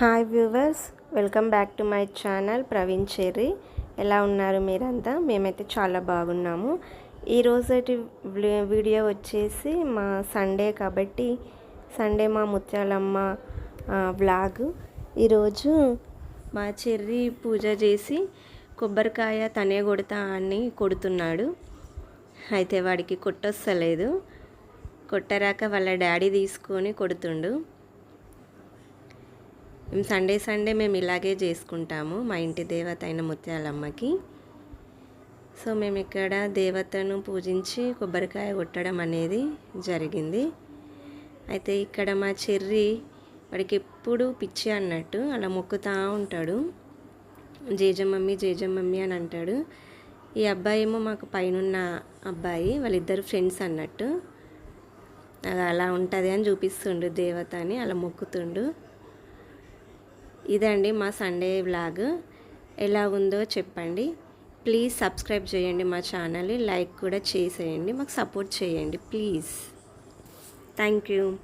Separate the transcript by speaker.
Speaker 1: Hi viewers welcome back to my channel Praveen Cherry. ఎలా ఉన్నారు మీరంతా? మేమైతే చాలా బాగున్నాము. ఈరోజు వీడియో వచ్చేసి మా సండే కాబట్టి సండే మా ముత్యాలమ్మ వ్లాగ్. ఈరోజు మా చెర్రీ పూజ చేసి కొబ్బరికాయ తనే కొడతా అని కొడుతున్నాడు. అయితే వాడికి కొట్టొస్తలేదు. కొట్టరాక వాళ్ళ డాడీ తీసుకొని కొడుతుండు. మేము సండే సండే మేము ఇలాగే చేసుకుంటాము మా ఇంటి దేవత అయిన ముత్యాలమ్మకి. సో మేము ఇక్కడ దేవతను పూజించి కొబ్బరికాయ కొట్టడం అనేది జరిగింది. అయితే ఇక్కడ మా చెర్రి వాడికి ఎప్పుడు పిచ్చి అన్నట్టు అలా మొక్కుతూ ఉంటాడు. జేజమ్మమ్మి జేజమ్మమ్మి అని అంటాడు. ఈ అబ్బాయి ఏమో మాకు పైనున్న అబ్బాయి వాళ్ళిద్దరు ఫ్రెండ్స్ అన్నట్టు. అది అలా ఉంటుంది అని చూపిస్తుండు దేవత అని అలా మొక్కుతుండు. ఇదండి మా సండే వ్లాగ్ ఎలా ఉందో చెప్పండి. ప్లీజ్ సబ్స్క్రైబ్ చేయండి మా ఛానల్ని లైక్ కూడా చేసేయండి మాకు సపోర్ట్ చేయండి ప్లీజ్ థ్యాంక్ యూ